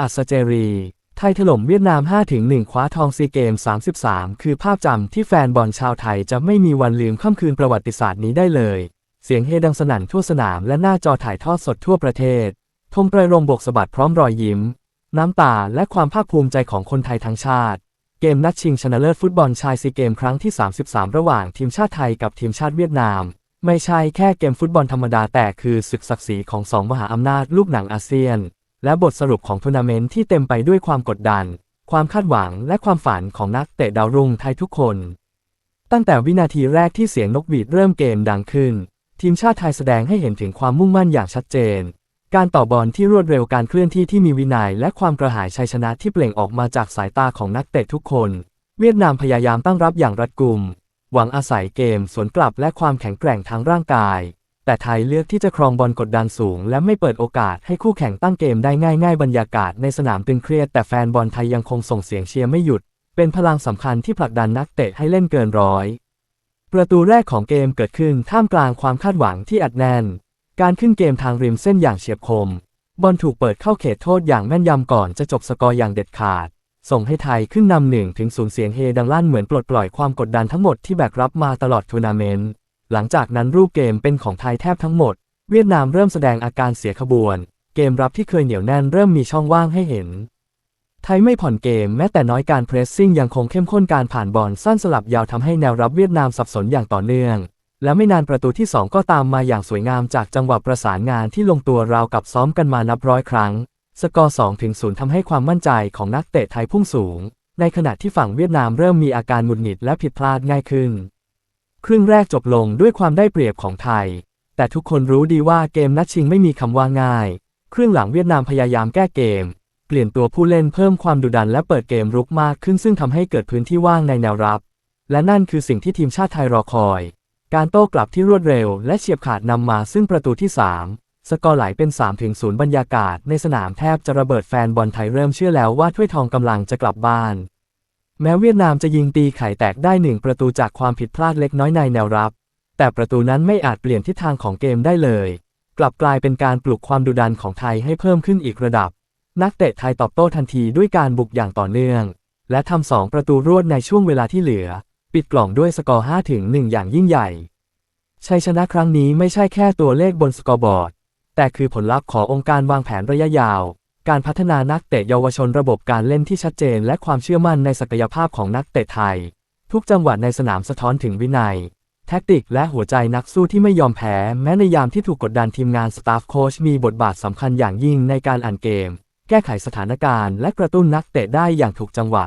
อัศเจรี ไทยถล่มเวียดนาม 5-1 คว้าทองซีเกม 33 คือภาพจำที่แฟนบอลชาวไทยจะไม่มีวันลืมค่ำคืนประวัติศาสตร์นี้ได้เลย เสียงเฮดังสนั่นทั่วสนามและหน้าจอถ่ายทอดสดทั่วประเทศธงไตรรงบกสะบัดพร้อมรอยยิ้ม น้ำตาและความภาคภูมิใจของคนไทยทั้งชาติ เกมนัดชิงชนะเลิศฟุตบอลชายซีเกมครั้งที่ 33 ระหว่างทีมชาติไทยกับทีมชาติเวียดนาม ไม่ใช่แค่เกมฟุตบอลธรรมดาแต่คือศึกศักดิ์ศรีของสองมหาอำนาจลูกหนังอาเซียน และบทสรุปของทัวร์นาเมนต์ที่เต็มไปด้วยความกดดัน ความคาดหวังและความฝันของนักเตะดาวรุ่งไทยทุกคน ตั้งแต่วินาทีแรกที่เสียงนกหวีดเริ่มเกมดังขึ้น ทีมชาติไทยแสดงให้เห็นถึงความมุ่งมั่นอย่างชัดเจน การต่อบอลที่รวดเร็วการเคลื่อนที่ที่มีวินัย และความกระหายชัยชนะที่เปล่งออกมาจากสายตาของนักเตะทุกคน เวียดนามพยายามตั้งรับอย่างรัดกุม หวังอาศัยเกมสวนกลับและความแข็งแกร่งทางร่างกาย แต่ไทยเลือกที่จะครองบอลกดดันสูง และไม่เปิดโอกาสให้คู่แข่งตั้งเกมได้ง่าย ๆ บรรยากาศในสนามตึงเครียด แต่แฟนบอลไทยยังคงส่งเสียงเชียร์ไม่หยุด เป็นพลังสำคัญที่ผลักดันนักเตะให้เล่นเกินร้อย ประตูแรกของเกมเกิดขึ้นท่ามกลางความคาดหวังที่อัดแน่น การขึ้นเกมทางริมเส้นอย่างเฉียบคม บอลถูกเปิดเข้าเขตโทษอย่างแม่นยำก่อนจะจบสกอร์อย่างเด็ดขาด ส่งให้ไทยขึ้นนำหนึ่งถึงศูนย์เสียงเฮดังลั่นเหมือนปลดปล่อยความกดดันทั้งหมดที่แบกรับมาตลอดทัวร์นาเมนต์ หลังจากนั้นรูปเกมเป็นของไทยแทบทั้งหมด เวียดนามเริ่มแสดงอาการเสียขบวน เกมรับที่เคยเหนียวแน่นเริ่มมีช่องว่างให้เห็น ไทยไม่ผ่อนเกมแม้แต่น้อยการเพรสซิ่งยังคงเข้มข้นการผ่านบอลสั้นสลับยาวทำให้แนวรับเวียดนามสับสนอย่างต่อเนื่อง และไม่นานประตูที่ 2 ก็ตามมาอย่างสวยงามจากจังหวะประสานงานที่ลงตัวราวกับซ้อมกันมานับร้อยครั้ง สกอร์2ถึง0ทำให้ความมั่นใจของนักเตะไทยพุ่งสูง ในขณะที่ฝั่งเวียดนามเริ่มมีอาการหงุดหงิดและผิดพลาดง่ายขึ้น ครึ่งแรกจบลงด้วยความได้เปรียบของไทย แต่ทุกคนรู้ดีว่าเกมนัดชิงไม่มีคำว่าง่าย ครึ่งหลังเวียดนามพยายามแก้เกม เปลี่ยนตัวผู้เล่นเพิ่มความดุดันและเปิดเกมรุกมากขึ้นซึ่งทำให้เกิดพื้นที่ว่างในแนวรับ และนั่นคือสิ่งที่ทีมชาติไทยรอคอย การโต้กลับที่รวดเร็ว และเฉียบขาดนำมาซึ่งประตูที่ 3 สกอร์ไหลเป็น3ถึง0บรรยากาศ ในสนามแทบจะระเบิดแฟนบอลไทยเริ่มเชื่อแล้วว่าถ้วยทองกำลังจะกลับบ้าน แม้เวียดนามจะยิงตีไข่แตกได้หนึ่งประตูจากความผิดพลาดเล็กน้อยในแนวรับ แต่ประตูนั้นไม่อาจเปลี่ยนทิศทางของเกมได้เลย กลับกลายเป็นการปลุกความดุดันของไทยให้เพิ่มขึ้นอีกระดับ นักเตะไทยตอบโต้ทันทีด้วยการบุกอย่างต่อเนื่อง และทำสองประตูรวดในช่วงเวลาที่เหลือ ปิดกล่องด้วยสกอร์5ถึง1อย่างยิ่งใหญ่ชัยชนะครั้งนี้ไม่ใช่แค่ตัวเลขบนสกอร์บอร์ด แต่คือผลลัพธ์ขององค์การวางแผนระยะยาว การพัฒนานักเตะเยาวชนระบบการเล่นที่ชัดเจน และความเชื่อมั่นในศักยภาพของนักเตะไทย ทุกจังหวะในสนามสะท้อนถึงวินัย แท็กติกและหัวใจนักสู้ที่ไม่ยอมแพ้ แม้ในยามที่ถูกกดดันทีมงานสตาฟโค้ชมีบทบาทสำคัญอย่างยิ่งในการอ่านเกม แก้ไขสถานการณ์ และกระตุ้นนักเตะได้อย่างถูกจังหวะ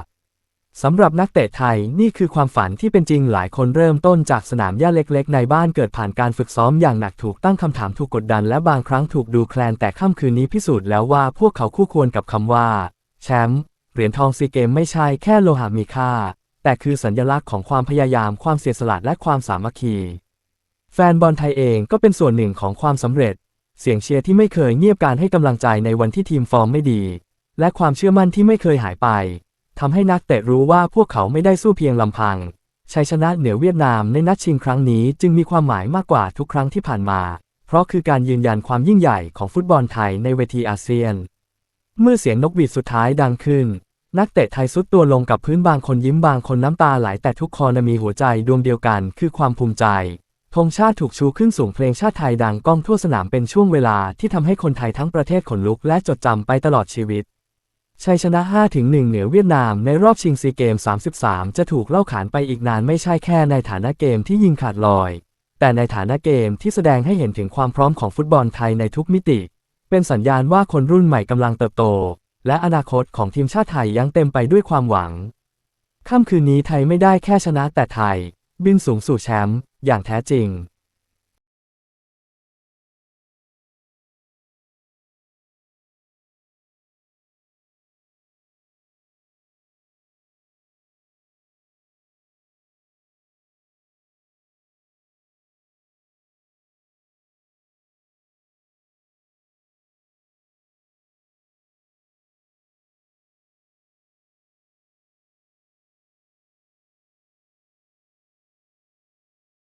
สำหรับนักเตะไทยนี่คือความฝันที่เป็นจริงหลายคนเริ่มต้นจากสนามหญ้าเล็กๆ ในบ้านเกิดผ่านการฝึกซ้อมอย่างหนักถูกตั้งคำถามถูกกดดันและบางครั้งถูกดูแคลนแต่ค่ำคืนนี้พิสูจน์แล้วว่าพวกเขาคู่ควรกับคำว่า แชมป์เหรียญทองซีเกมไม่ใช่แค่โลหะมีค่า แต่คือสัญลักษณ์ของความพยายามความเสียสละและความสามัคคี แฟนบอลไทยเองก็เป็นส่วนหนึ่งของความสำเร็จ เสียงเชียร์ที่ไม่เคยเงียบการให้กำลังใจในวันที่ทีมฟอร์มไม่ดี และความเชื่อมั่นที่ไม่เคยหายไป ทำให้นักเตะรู้ว่าพวกเขาไม่ได้สู้เพียงลำพัง ชัยชนะเหนือเวียดนามในนัดชิงครั้งนี้จึงมีความหมายมากกว่าทุกครั้งที่ผ่านมา เพราะคือการยืนยันความยิ่งใหญ่ของฟุตบอลไทยในเวทีอาเซียน เมื่อเสียงนกหวีดสุดท้ายดังขึ้น นักเตะไทยสุดตัวลงกับพื้นบางคนยิ้มบางคนน้ำตาไหลแต่ทุกคนมีหัวใจดวงเดียวกันคือความภูมิใจธงชาติถูกชูขึ้นสูงเพลงชาติไทยดังก้องทั่วสนามเป็นช่วงเวลาที่ทำให้คนไทยทั้งประเทศขนลุกและจดจำไปตลอดชีวิต ชัยชนะ 5-1 เหนือเวียดนามในรอบชิงซีเกม 33 จะถูกเล่าขานไปอีกนานไม่ใช่แค่ในฐานะเกมที่ยิงขาดลอย แต่ในฐานะเกมที่แสดงให้เห็นถึงความพร้อมของฟุตบอลไทยในทุกมิติ เป็นสัญญาณว่าคนรุ่นใหม่กำลังเติบโต และอนาคตของทีมชาติไทยยังเต็มไปด้วยความหวัง ค่ำคืนนี้ไทยไม่ได้แค่ชนะแต่ไทย บินสูงสู่แชมป์อย่างแท้จริง